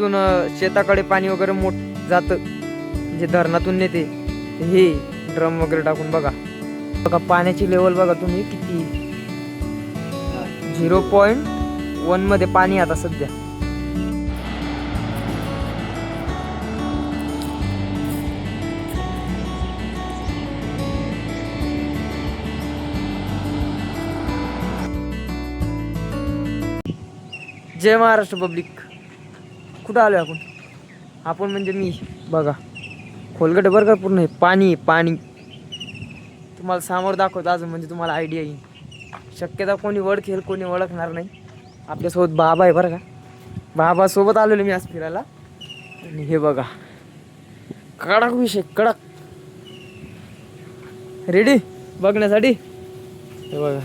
तिथून शेताकडे पाणी वगैरे मोठ जातं. जे धरणातून नेते हे ड्रम वगैरे टाकून बघा. बघा पाण्याची लेवल बघा तुम्ही किती. झिरो पॉईंट वनमध्ये पाणी आता सध्या. जय महाराष्ट्र पब्लिक. कुठं आलो आपण? आपण म्हणजे मी. बघा. खोलगट बरं का पूर्ण हे. पाणी पाणी. तुम्हाला समोर दाखवतो अजून म्हणजे तुम्हाला आयडिया येईल. शक्यता कोणी ओळखेल कोणी ओळखणार नाही. आपल्यासोबत बाबा आहे बरं का. बाबासोबत आलेलो मी आज फिरायला. आणि हे बघा. कडक विषय कडक. रेडी बघण्यासाठी? हे बघा.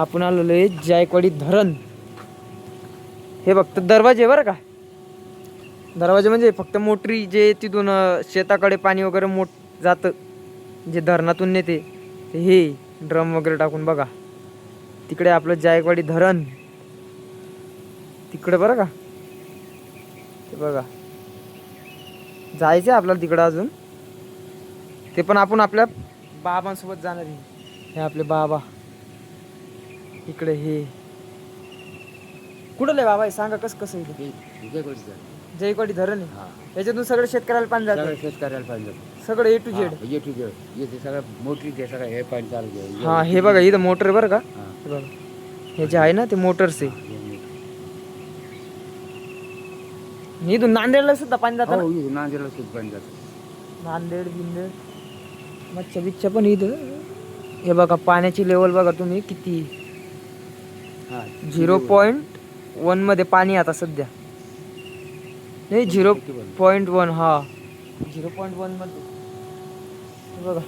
आपण आलेलो आहे जायकवाडी धरण. हे बघ तर दरवाजे बरं का. दरवाजे म्हणजे फक्त मोटरी जे तिथून शेताकडे पाणी वगैरे मोठ जातं जे धरणातून नेते ते हे ड्रम वगैरे टाकून बघा. तिकडे आपलं जायकवाडी धरण. तिकडे बरं का? ते बघा. जायचं आहे आपल्याला तिकडं अजून. ते पण आपण आपल्या बाबांसोबत जाणार आहे. हे आपले बाबा. इकडे हे. कुठलं आहे बाबा? हे सांगा कसं कसं आहे जयकवाडी धरण. आहे याच्यातून सगळं शेतकऱ्याला पाणी जातं. शेतकऱ्याला पाहिजे सगळं A to Z A to Z येते सगळं मोटरी ते सगळं हे पाणी चालू हा हे बघा इथं मोटर बरं का? हा. हे बघा. हे जे आहे ना ते मोटर्स आहे. आणि इथून नांदेडला सुद्धा पाणी जातं हो इथं नांदेडला सुद्धा पाणी जातं. नांदेड बिंदेड. मच्छा बिच्छा पण इथं. हे बघा पाण्याची लेवल बघा तुम्ही किती. हा. झिरो पॉईंट वनमध्ये पाणी आहे आता सध्या. नाही झिरो पॉईंट वन हा. झिरो पॉईंट वनमध्ये. हे बघा.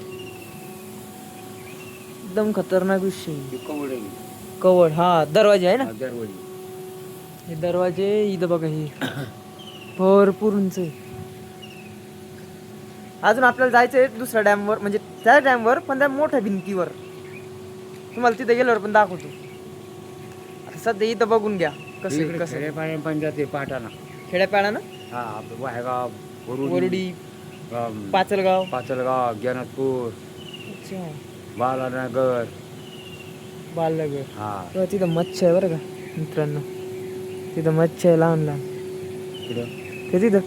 एकदम खतरनाक विषय. कवड हा दरवाजे आहे ना? हा, दरवाजी. हे दरवाजे इथं बघा हे. भरपूर उंच आहे. अजून आपल्याला जायचं आहे दुसऱ्या डॅमवर म्हणजे त्या डॅमवर पण त्या मोठ्या भिंतीवर. तुम्हाला तिथे गेल्यावर पण दाखवतो. आता सध्या इथं बघून घ्या कसं कसं पाण्या पाणी जाते पाटाला. खेड्यापाड्यानं? हा आपलं वाहेगाव वरुडी वरडी अम, पाचलगाव. पाचलगाव ज्ञानपूर अच्छा. बालानगर. बालनगर. हा. तेव्हा तिथं मच्छी आहे बरं का मित्रांनो. तिथं मच्छी आहे लहान लहान. इकडं ते तिथं.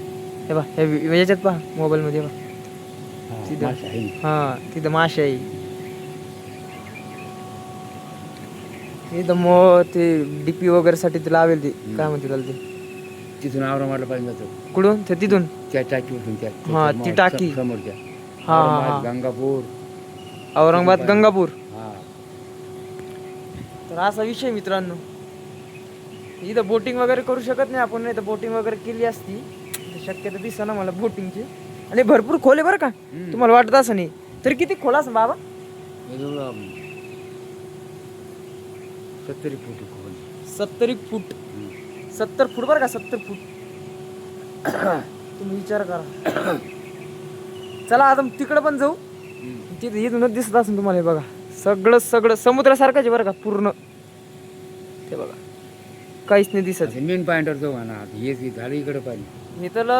हे बा हे वि- याच्यात पहा मोबाईलमध्ये बा हा, तिथं. मासे आहे. हा तिथं मासे आहे इथं मो ते डीपी वगैरे साठी ते लावेल ते. काय म्हणते त्याला ते? तिथून औरंगाबादला पाणी जातं. कुठून? ते तिथून? त्या टाकीपासून त्या हा, ती टाकी. समोरच्या हा हा. औरंगाबाद, हा गंगापूर. औरंगाबाद गंगापूर? हा. तर असा विषय मित्रांनो. इथं बोटिंग वगैरे करू शकत नाही आपण नाही तर बोटिंग वगैरे केली असती तर शक्यता दिसा ना मला बोटिंगची आणि भरपूर खोल आहे बरं का. हम्म. तुम्हाला वाटत असं नाही. तरी किती खोल असं बाबा? सत्तरी फूट खोल. सत्तर फूट. सत्तर फूट बरं का सत्तर फूट. तुम्ही विचार करा. चला आता तिकडे पण जाऊ. तिथे इथूनच दिसत असेल तुम्हाला हे बघा. सगळं सगळं समुद्रासारखंच आहे बरं का पूर्ण. ते बघा. काहीच नाही दिसत. मेन पॉइंटवर जाऊ ना हे झालं इकडे पाणी. हे तर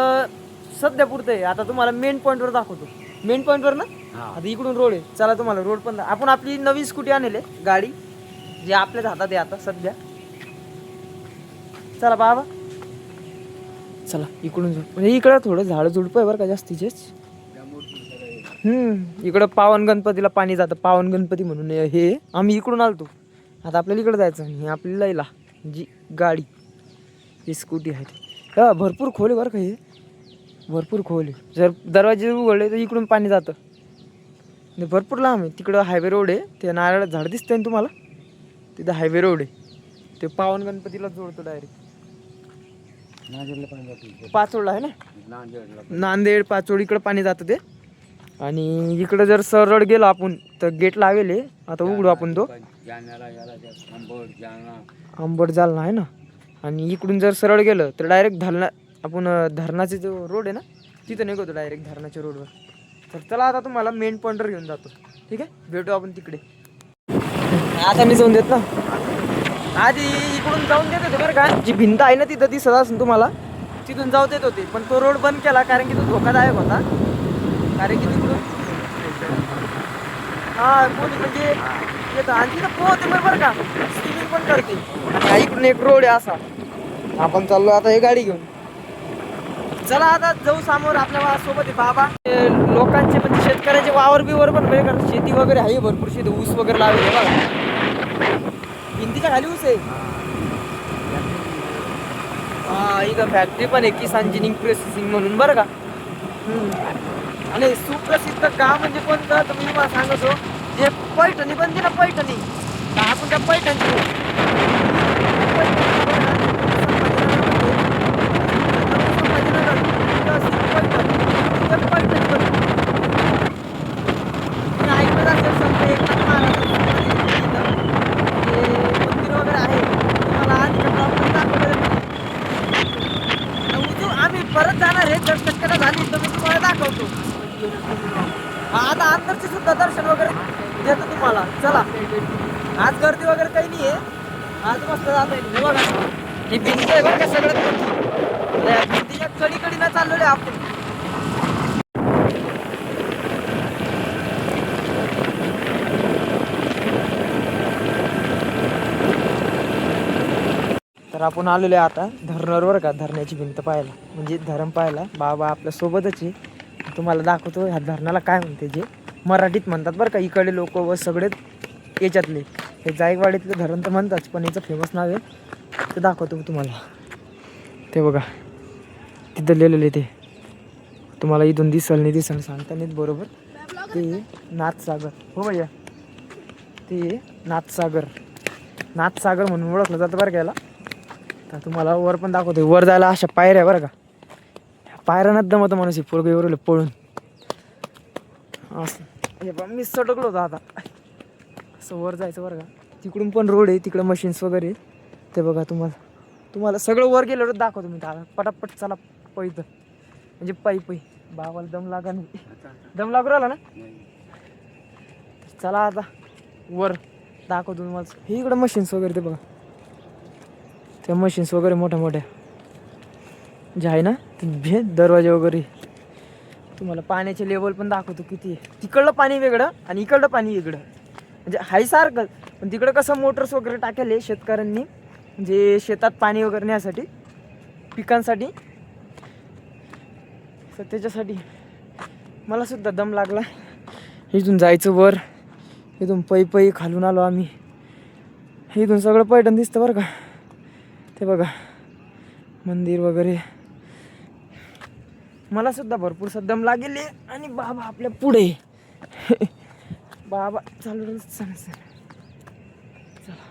सध्या पुरतं आहे आता तुम्हाला मेन पॉईंटवर दाखवतो. मेन पॉईंटवर ना? हा. आता इकडून रोड आहे. चला तुम्हाला रोड पण आपण आपली नवी स्कूटी आणले गाडी. जी आपल्याच हातात आहे आता सध्या. चला बाबा. चला इकडून जाऊ. म्हणजे इकडं थोडं झाड झुडप आहे बरं का जास्तीचेच हम्म इकडं पावन गणपतीला पाणी जातं. पावन गणपती म्हणून हे आम्ही इकडून आलतो. आता आपल्याला इकडं जायचं ही आपली लैला जी गाडी ही स्कूटी आहे ती. हा भरपूर खोल आहे बरं का हे. भरपूर खोल आहे. जर दरवाजे उघडले तर इकडून पाणी जातं. भरपूर लांब आहे. तिकडं हायवे रोड आहे. ते नारळ झाड दिसतंय ना तुम्हाला? तिथं हायवे रोड आहे. ते पावन गणपतीला जोडतो डायरेक्ट पाचोडला आहे ना? नांदेड पाचोड इकडं पाणी जातं ते. आणि इकडं जर सरळ गेलो आपण तर गेट लावेल. आता उघडू आपण तो. आंबट जालना. आहे ना? आणि इकडून जर सरळ गेलं तर डायरेक्ट धरणा आपण धरणाचे जो रोड आहे ना तिथं निघतो डायरेक्ट धरणाच्या रोडवर. तर चला आता तुम्हाला मेन पॉइंटवर घेऊन जातो. ठीक आहे? भेटू आपण तिकडे. आता मी जाऊन देत. ना आधी इकडून जाऊन देत होते बरं का. जी भिंत आहे ना तिथं दिसत असेल तुम्हाला. तिथून जाऊ देत होते पण तो रोड बंद केला कारण की तो धोकादायक होता. कारण की तिकडून हा कोणी म्हणजे येतं आणि तिथं पोहते पण बरं का. स्विमिंग पण करते. हा इकडून एक रोड आहे असा. आपण चाललो आता हे गाडी घेऊन. चला आता जाऊ समोर आपल्यासोबत आहे बाबा. ते लोकांचे म्हणजे शेतकऱ्याचे वावर बिवर पण म्हणजे शेती वगैरे आहे भरपूर शेती. ऊस वगैरे लावले बघा. भिंतीच्या खाली ऊस आहे हा इथं फॅक्टरी पण आहे किसान जिनिंग प्रोसेसिंग म्हणून बरं का? हम्म. आणि सुप्रसिद्ध गाव म्हणजे कोणतं? तर मी तुम्हाला सांगतो जे पैठणी बनते ना पैठणी. आपण त्या पैठणची आम्ही परत जाणार आहे जर शक्यता झाली तर मी तुम्हाला दाखवतो आता अंतरचे सुद्धा दर्शन वगैरे देतो तुम्हाला चला आज गर्दी वगैरे काही नाही आहे. आज मस्त जाता आहे बघा. ही भिंत आहे बघा सगळ्यात मोठी भिंतीच्या कडी कडीला चाललेलो आहे आपण तर आपण आलेलो आहे आता धरणावर का धरणाची भिंत पाहायला. म्हणजे धरण पाहायला. बाबा आपल्या सोबतच आहे. तुम्हाला दाखवतो ह्या धरणाला काय म्हणते जे मराठीत म्हणतात बरं का इकडे लोक व सगळेच याच्यातले हे जायकवाडीतलं धरण तर म्हणतात पण याचं फेमस नाव आहे. ते दाखवतो मी तुम्हाला. ते बघा. तिथं लिहिलेलं ते. तुम्हाला इथून दिसल नाही दिसल सांगता नाहीत बरोबर. ते नाथसागर. हो भैया. ते नाथसागर. नाथसागर म्हणून ओळखलं जातं बरं का याला. तर तुम्हाला वर पण दाखवतो वर जायला अशा पायऱ्या बरं का. पायऱ्यानं दमत माणूस पोरगेवर पळून. असं. हे बा मी सटकलो होतो आता. असं वर जायचं बरं का. तिकडून पण रोड आहे तिकडं मशीन्स वगैरे ते बघा तुम्हाला. तुम्हाला सगळं वर गेल्यावर दाखवतो मी त्याला पटापट चला पैत म्हणजे पायी पायी बाबाला दम लागा नाही. दम लागू राहिला ना? चला आता. वर दाखवतो तुम्हाला. हे इकडं मशीन्स वगैरे ते बघा. त्या मशीन्स वगैरे मोठ्या मोठ्या. जे आहे ना ते भे दरवाजे वगैरे. तुम्हाला पाण्याचे लेवल पण दाखवतो किती आहे. तिकडलं पाणी वेगळं आणि इकडलं पाणी वेगळं. म्हणजे हाय सारखं. पण तिकडं कसं मोटर्स वगैरे टाकेले शेतकऱ्यांनी म्हणजे शेतात पाणी वगैरे नेण्यासाठी पिकांसाठी. तर त्याच्यासाठी मला सुद्धा दम लागला. इथून जायचं वर. इथून पै पै खालून आलो आम्ही. इथून सगळं पैठण दिसतं बरं का. ते बघा. मंदिर वगैरे. मला सुद्धा भरपूर दम लागेल आहे. आणि बाबा आपल्या पुढे. बाबा चालू सांग सर चला.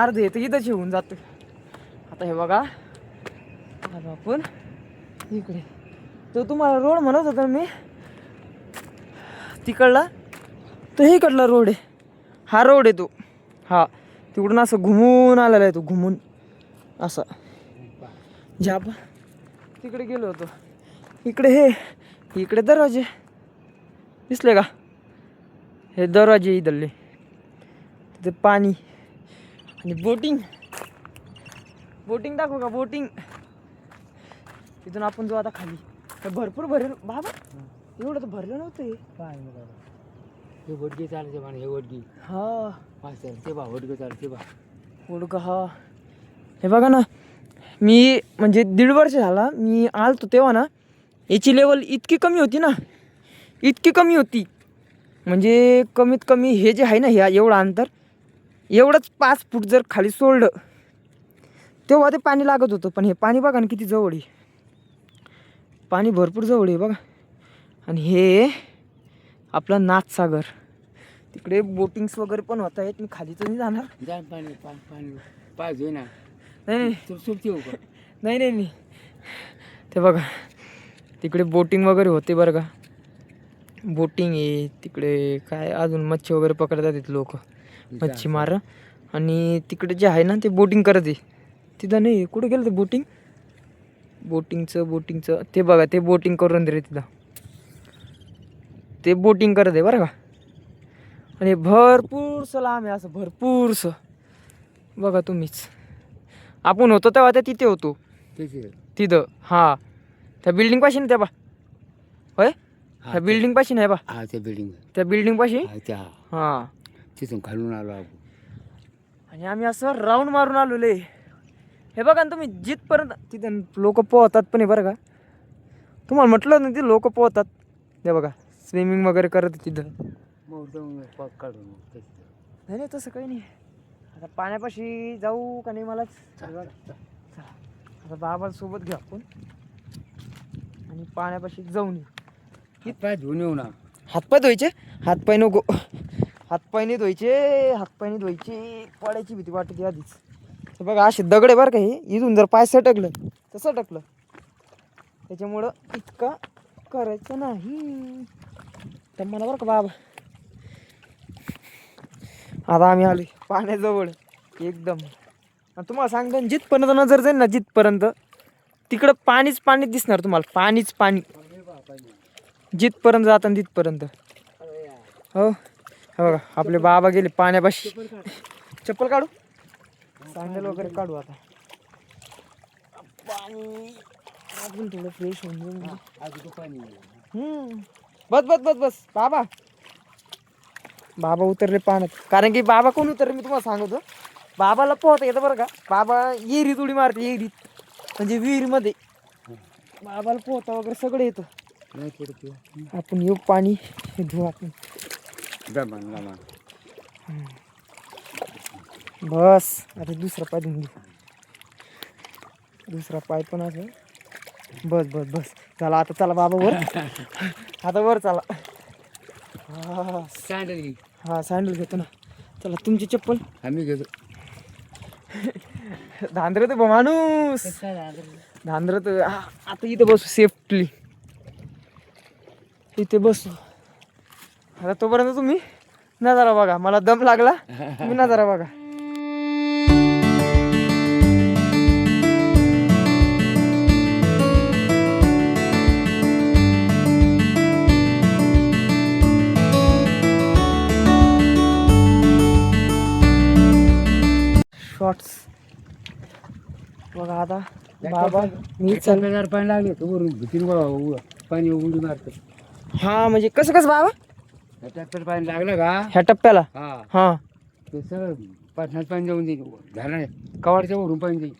अर्धे तर इथंच येऊन जातो आता हे बघा. आता आपण इकडे. तो तुम्हाला रोड म्हणत होता मी? तिकडला? तो इकडला रोड आहे. हा रोड आहे तो. हा. तिकडून असं घुमून आलेला आहे तो घुमून. असं. जे आपण तिकडे गेलो होतो. इकडे हे. इकडे दरवाजे. दिसले का? हे दरवाजे इथले. तिथे पाणी आणि बोटिंग. बोटिंग दाखवू का? बोटिंग. तिथून आपण जो आता खाली. भरपूर भरेल. बाबा एवढं तर भरलं नव्हतं हे. हे वडगी चालते म्हणा हे वडगी. हा. पाच ते बा वडगं चालते बा. उडका हा. हे बघा ना मी म्हणजे दीड वर्ष झाला मी आलतो तेव्हा ना याची लेवल इतकी कमी होती ना. इतकी कमी होती. म्हणजे कमीत कमी हे जे आहे ना ह्या एवढं अंतर एवढंच पाच फूट जर खाली सोडलं तेव्हा ते पाणी लागत होतं. पण हे पाणी बघा ना किती जवळ आहे. पाणी भरपूर जवळ आहे बघा. आणि हे आपलं नाथसागर. तिकडे बोटिंग्स वगैरे पण होत आहेत. मी खाली तर नाही जाणार. जाण पाणी पाणी. घे ना नाही नाही. नाही नाही ते बघा. तिकडे बोटिंग वगैरे होते बरं का. बोटिंग आहे तिकडे काय अजून मच्छी वगैरे पकडतात तिथे लोक. मच्छीमार आणि तिकडे जे आहे ना ते बोटिंग करत आहे. तिथं नाही कुठे गेलं ते बोटिंग? बोटिंगचं बोटिंगचं. ते बघा ते बोटिंग करून दे रे तिथं. ते बोटिंग करत आहे बरं का. आणि भरपूरसं लांब आहे असं भरपूरसं. बघा तुम्हीच. आपण होतो तेव्हा त्या तिथे होतो. तिथं हां. त्या बिल्डिंग पाशी ना त्या बा. होय? हा, त्या बिल्डिंग पाशी नाही बा. हा त्या बिल्डिंग. त्या बिल्डिंग पाशी हा त्या. हां. तिथून खालून आलो आपण. आणि आम्ही असं राऊंड मारून आलोले हे बघा ना तुम्ही जिथपर्यंत तिथं लोक पोहतात पण आहे बरं का? तुम्हाला म्हटलं ना ते लोक पोहतात. ते बघा स्विमिंग वगैरे करत आहे तिथं. मग जाऊन पाक काढून त्याचं. नाही नाही तसं काही नाही. आता पाण्यापाशी जाऊ का नाही मलाच? चला आता बाबा सोबत घेऊ आपण. आणि पाण्यापाशी जाऊन हात पाय धुवून येऊ ना. हातपाय धुवायचे? हातपाय नको. हातपाय नाही धुवायचे. हातपाय नाही धुवायचे. पडायची भीती वाटते आधीच. बघा असे दगड बरं का हे. इथून जर पाय सटकलं तर सटकलं. त्याच्यामुळं इतका करायचं नाही. तर मला बरं का बाबा. आता आम्ही आलो पाण्याजवळ. एकदम. आणि तुम्हाला सांगतो जिथपर्यंत नजर जाईल ना जिथपर्यंत तिकडं पाणीच पाणी दिसणार तुम्हाला पाणीच पाणी. जिथपर्यंत जाताना तिथपर्यंत. हो हे बघा आपले बाबा गेले पाण्यापाशी. चप्पल काढू? सँडल वगैरे काढू आता. पाणी. आपण थोडं फ्रेश होऊन जाऊ. बस बस बस बस. बाबा. बाबा उतरले पाण्यात. कारण की बाबा कोण उतरले मी तुम्हाला सांगतो. बाबाला पोहता येतं बरं का? बाबा येरीत उडी मारते येरीत म्हणजे विहिरीमध्ये. बाबाला पोहता वगैरे सगळं येतं. नाही पडत. आपण येऊ पाणी धुवू आपण. दमान दमान बस आता दुसरा पाय धुवून घेऊ दुसरा पाय पण असं. बस बस बस. चला आता चला बाबा वर. आता वर चला. हा सँडल हा सँडल घेतो ना. चला तुमची चप्पल. आम्ही घेतो. धांद्रत बा माणूस. धांद्रत? आता इथं बसू सेफ्टली इथे बसू. आता तोपर्यंत तुम्ही नजारा बघा. मला दम लागला. तुम्ही नजारा बघा. शॉर्ट्स बघा आता बाबा मी चल चांगलं पाणी लागले तर वरून भीतीन गोळा पाणी उडी मारतं हा म्हणजे कसं कसं बाबा? ट्रॅक्टर पाणी लागलं का? ह्या टप्प्याला? हा. हा. ते सगळं पाटणात पाणी जाऊन देईल झालं कवाडच्या वरून पाणी देईल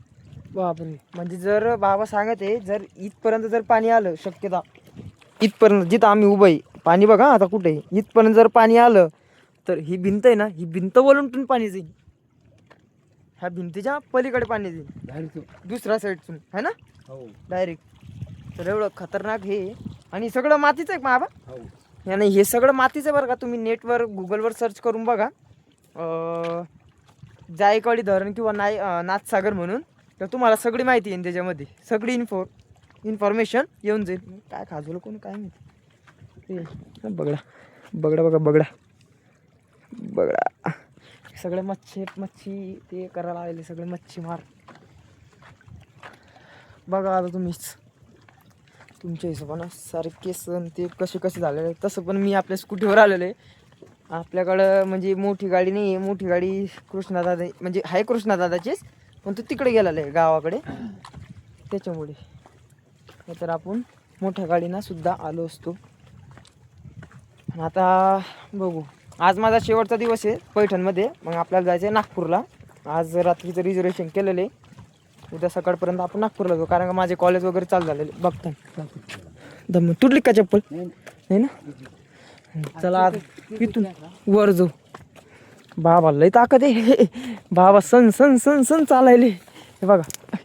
बापरे. म्हणजे जर बाबा सांगत आहे जर इथपर्यंत जर पाणी आलं शक्यता. इथपर्यंत जिथं आम्ही उभं आहे पाणी बघा आता कुठे आहे. इथपर्यंत जर पाणी आलं तर ही भिंत आहे ना ही भिंत वलंटून पाणी जाईल. ह्या भिंतीच्या पलीकडे पाणी तू. दुसऱ्या साईडतून है ना? हो. डायरेक्ट. तर एवढं खतरनाक हे. आहे. आणि सगळं मातीचं आहे बाबा? हो. आणि हे सगळं मातीचं आहे बरं का. तुम्ही नेटवर गुगलवर सर्च करून बघा. अं, जायकवाडी धरण किंवा नाय अं, नाथसागर म्हणून. तर तुम्हाला सगळी माहिती येईल त्याच्यामध्ये. सगळी इन्फो इन्फॉर्मेशन येऊन जाईल. काय खाजवलं कोण काय माहिती? ते बगडा बगडा बघा बगडा बगडा सगळे मच्छी मच्छी ते करायला आलेले सगळे मच्छी मार. बघा आता तुम्हीच. तुमच्या हिशोबानं सारखे सण ते कसे कसे झालेले तसं पण मी आपल्या स्कूटीवर आलेलो आहे. आपल्याकडं म्हणजे मोठी गाडी नाही आहे मोठी गाडी कृष्णादादा म्हणजे आहे कृष्णादादाचीच पण तो तिकडे गेलेला आहे गावाकडे. त्याच्यामुळे. तर आपण मोठ्या गाडीनं सुद्धा आलो असतो. आता बघू. आज माझा शेवटचा दिवस आहे पैठणमध्ये. मग आपल्याला जायचं आहे नागपूरला. आज रात्रीचं रिझर्वेशन केलेलं आहे. उद्या सकाळपर्यंत आपण नागपूरला जाऊ. कारण का माझे कॉलेज वगैरे चालू झालेले. बघता दम तुटली का चप्पल? नाही. ना? चला आज इथून वर जाऊ. बाबा लय ताकद आहे. बाबा सण सण सण सण चालायले. हे बघा.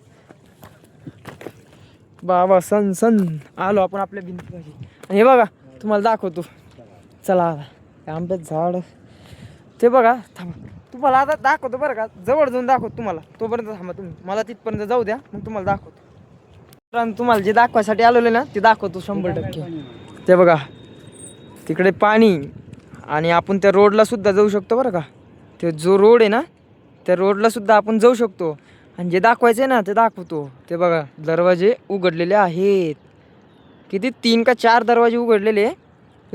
बाबा सण सण. आलो आपण आपल्या भिंतीपाशी आणि हे बघा तुम्हाला दाखवतो. चला आता. आंब्यात झाड. ते बघा थांबा. तुम्हाला आता दाखवतो बरं का. जवळ जाऊन दाखवतो तुम्हाला. तोपर्यंत थांबा तुम्ही. मला तिथपर्यंत जाऊ द्या मग तुम्हाला दाखवतो. तुम्हाला जे दाखवायसाठी आलेलं ना ते दाखवतो शंभर टक्के. ते बघा तिकडे पाणी आणि आपण त्या रोडला सुद्धा जाऊ शकतो बरं का. ते जो रोड आहे ना त्या रोडला सुद्धा आपण जाऊ शकतो. आणि जे दाखवायचं आहे ना ते दाखवतो. ते बघा दरवाजे उघडलेले आहेत. किती? तीन का चार दरवाजे उघडलेले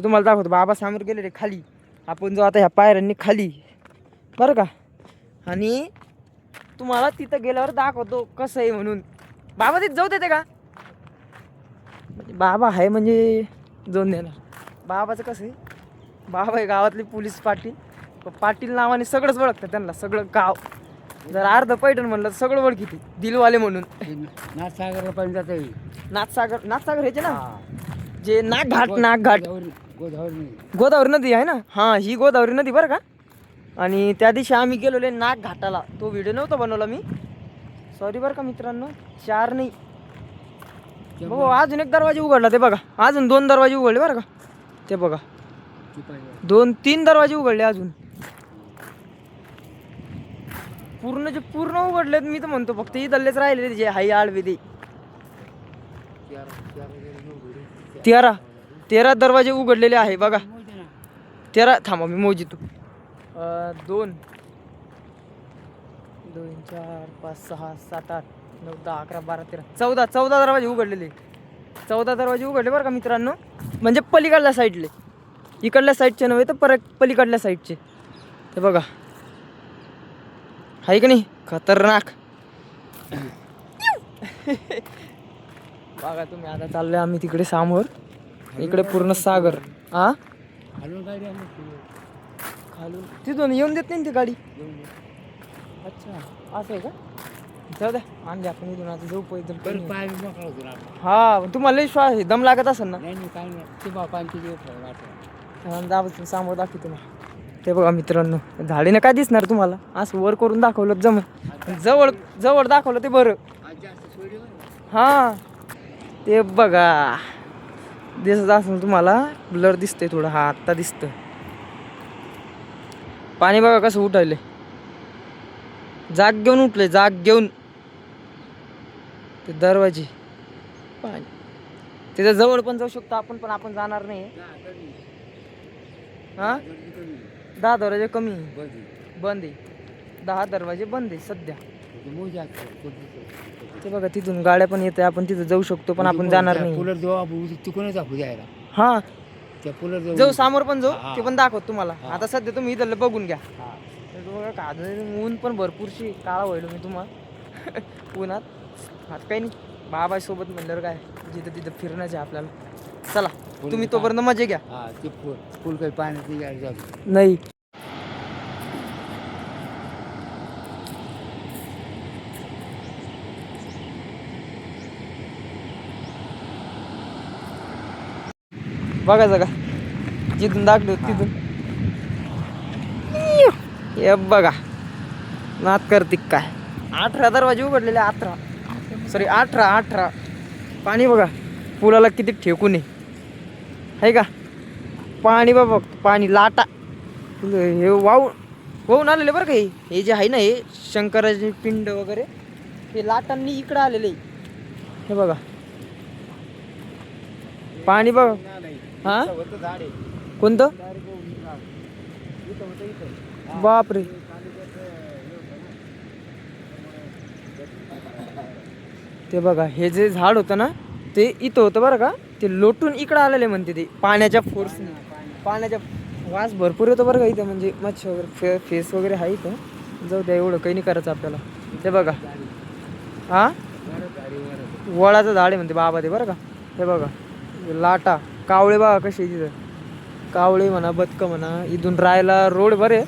ते तुम्हाला दाखवतो बाबा समोर गेलेले खाली. आपण जो आता ह्या पायऱ्यांनी खाली. बरं का? आणि तुम्हाला तिथं गेल्यावर दाखवतो कसं आहे म्हणून. बाबा तिथे जाऊ देते का? म्हणजे बाबा आहे म्हणजे जाऊन देणार. बाबाचं कसं आहे? बाबा आहे गावातले पोलीस पाटील. पाटील नावाने सगळंच ओळखतं त्यांना सगळं गाव. जर अर्ध पैठण म्हणलं तर सगळं ओळखीते दिलवाले म्हणून. नाथसागरला पण जाता येईल नाथसागर नाथसागर ह्याचे ना. जे नागघाट नागघाट. गोदावरी गोदावरी नाही. गोदावरी नदी. आहे ना? हां ही गोदावरी नदी बरं का? आणि त्या दिवशी आम्ही गेलेलो नाग घाटाला. तो व्हिडिओ नव्हता बनवला मी. सॉरी बरं का मित्रांनो. चार नाही. हो अजून एक दरवाजा उघडला ते बघा. अजून दोन दरवाजे उघडले बरं का? ते बघा. दोन तीन दरवाजे उघडले अजून. पूर्ण जे पूर्ण उघडलेत मी तर म्हणतो फक्त इथलेच राहिले जे हाई आडवे ते तेरा. तेरा दरवाजे उघडलेले आहे बघा. तेरा थांबा मी मोजितो. दोन. दोन चार पाच सहा सात आठ नऊ दहा अकरा बारा तेरा. चौदा चौदा दरवाजे उघडलेले. चौदा दरवाजे उघडले बरं का मित्रांनो. म्हणजे पलीकडल्या साईडले. इकडल्या साईडचे नव्हे तर परत पलीकडल्या साईडचे. ते बघा. आहे का नाही? खतरनाक. बघा तुम्ही आता चाललोय आम्ही तिकडे समोर. इकडे पूर्ण सागर. हा. खालून तिथून येऊन देत नाही ती गाडी. अच्छा. असं आहे का? जाऊ द्या. आणली आपण इथून. आता जाऊ पैदल. हा तुम्हाला श्वास आहे, दम लागत असेल ना? नाही नाही काय नाही. ते बापा आणखी दिवस आहे वाटलं. हा, दाबा समोर दाखवतो ना. ते बघा मित्रांनो झाडीनं काय दिसणार तुम्हाला? असं वर करून दाखवलं जम जवळ जवळ दाखवलं ते बरं. हा. ते बघा. दिसत असेल तुम्हाला ब्लर दिसतंय थोडं. हा आत्ता दिसतं. पाणी बघा कसं उठायले जाग घेऊन उठले जाग घेऊन. ते दरवाजे पाणी. तिथं जवळ पण जाऊ शकतो आपण पण आपण जाणार नाही. हा? दहा दरवाजे कमी. बंद आहे. दहा दरवाजे बंद आहे सध्या. ते बघा तिथून गाड्या पण येते आपण तिथं जाऊ शकतो पण आपण जाणार नाही. पुलर जाऊ आपण उद्या तिकडूनच दाखवू द्यायला हा. त्या पुलर जाऊ जाऊ समोर पण जाऊ. ते पण दाखवत तुम्हाला. आता सध्या तुम्ही इथलं बघून घ्या. हा. तर बघा का आता ऊन पण भरपूरशी काळा व्हायलो मी तुम्हाला. उन्हात. आता काही नाही. बाबा सोबत म्हणल्यावर काय जिथं तिथं फिरण्याचे आपल्याला. चला तुम्ही तोपर्यंत मजा घ्या. हा ते पूल काही जातो नाही. बघा जगा जिथून दाखलो तिथून. हे बघा. नात करतिक काय? अठरा दरवाजे उघडलेले अठरा. सॉरी अठरा अठरा. पाणी बघा. पुलाला किती ठेकून आहे. का? पाणी बाबा पाणी लाटा. हे वाहून वाहून आलेले बरं का हे. हे जे आहे ना हे शंकराचे पिंड वगैरे हे लाटांनी इकडं आलेले. हे बघा. पाणी बघा. हा? कोणतं? बापरे. ते बघा हे जे झाड होतं ना ते इथं होतं बरं का? ते लोटून इकडं आलेले म्हणते ते पाण्याच्या फोर्सने पाण्याच्या वास भरपूर येतो बरं का इथं म्हणजे मच्छ वगैरे फे फेस वगैरे आहे इथं. जाऊ द्या एवढं काही नाही करायचं आपल्याला. ते बघा. हा? वळाचं झाड आहे म्हणते बाबा ते बरं का? हे बघा. लाटा. कावळे बघा कसे आहे तिथं. कावळे म्हणा बदकं म्हणा इथून राहायला रोड बरे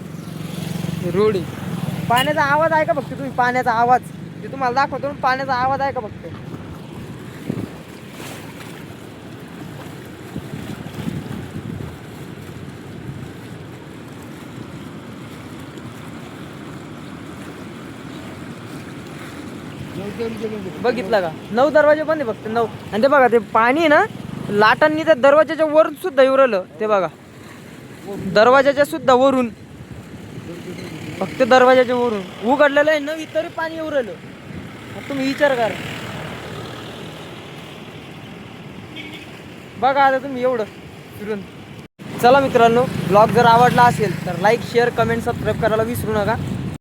रोड पाण्याचा आवाज आहे का फक्त तुम्ही पाण्याचा आवाज. ते तुम्हाला दाखवतो पाण्याचा आवाज आहे का फक्त. बघितलं का? नऊ दरवाजे बंद आहे फक्त नऊ. आणि ते बघा ते पाणी आहे ना लाटांनी त्या दरवाजाच्या वरून सुद्धा येऊ राहिलं ते बघा. दरवाजाच्या सुद्धा वरून. फक्त दरवाजाच्या वरून. उघडलेलं आहे नवी तरी पाणी येऊ राहिलं तुम्ही विचार करा. बघा आता तुम्ही एवढं फिरून. चला मित्रांनो ब्लॉग जर आवडला असेल तर लाईक शेअर कमेंट सबस्क्राईब करायला विसरू नका.